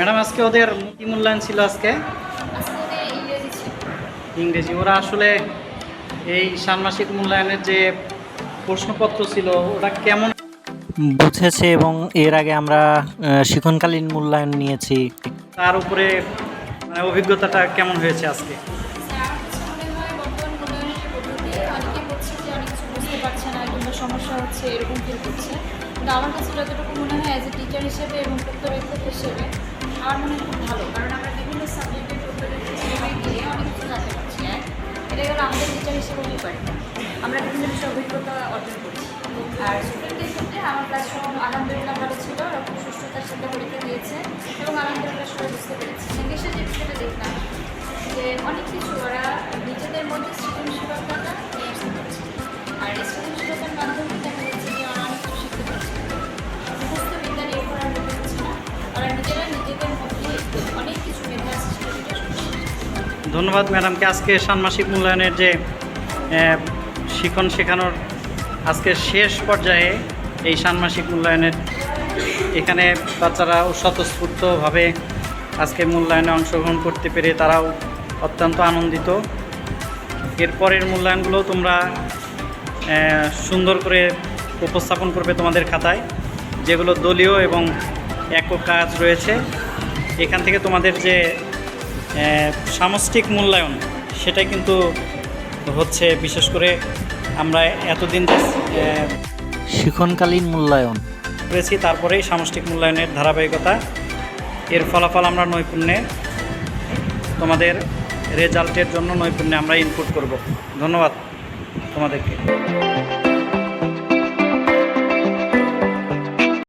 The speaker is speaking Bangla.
ম্যাডাম আজকে ওদের কি মূল্যায়ন ছিল আজকে ইংরেজি ওরা আসলে এই ষান্মাসিক মূল্যায়নের যে প্রশ্নপত্র ছিল ওটা কেমন বুঝেছে এবং এর আগে আমরা শিক্ষণকালীন মূল্যায়ন নিয়েছি তার উপরে মানে অভিজ্ঞতাটা কেমন হয়েছে আজকে মনে হয় সমস্যা হচ্ছে এরকম ফিল করছে কিন্তু আমার কাছে যতটুকু মনে হয় অ্যাজ এ টিচার হিসেবে এবং পর্যবেক্ষক হিসেবে আমার মনে হয় খুব ভালো। কারণ আমরা বিভিন্ন সাবজেক্টের পর্যবেক্ষক হিসেবে অনেক কিছু জানতে পারছি এক এটা গেল আমাদের টিচার হিসেবে উপকার আমরা বিভিন্ন বিষয়ে অভিজ্ঞতা অর্জন করছি। আর স্টুডেন্টদের ক্ষেত্রে আমার ক্লাসরুম আলহামদুলিল্লাহ ভালো ছিল, ওরা খুব সুস্থতার সাথে পরীক্ষা দিয়েছে এবং আলহামদুলিল্লাহ সবাই বুঝতে পেরেছি। ধন্যবাদ ম্যাডামকে। আজকে ষান্মাসিক মূল্যায়নের যে শিখন শেখানোর আজকে শেষ পর্যায়ে এই ষান্মাসিক মূল্যায়নের এখানে বাচ্চারা স্বতঃস্ফূর্তভাবে আজকে মূল্যায়নে অংশগ্রহণ করতে পেরে তারাও অত্যন্ত আনন্দিত। এরপরের মূল্যায়নগুলো তোমরা সুন্দর করে উপস্থাপন করবে তোমাদের খাতায়, যেগুলো দলীয় এবং একক কাজ রয়েছে। এখান থেকে তোমাদের যে সামষ্টিক মূল্যায়ন সেটাই কিন্তু হচ্ছে বিশেষ করে আমরা এতদিন যে শিক্ষণকালীন মূল্যায়ন। করেছি তারপরেই সামষ্টিক মূল্যায়নের ধারাবাহিকতা। এর ফলাফল আমরা নৈপুণ্যে তোমাদের রেজাল্টের জন্য নৈপুণ্যে আমরা ইনপুট করব। ধন্যবাদ তোমাদেরকে।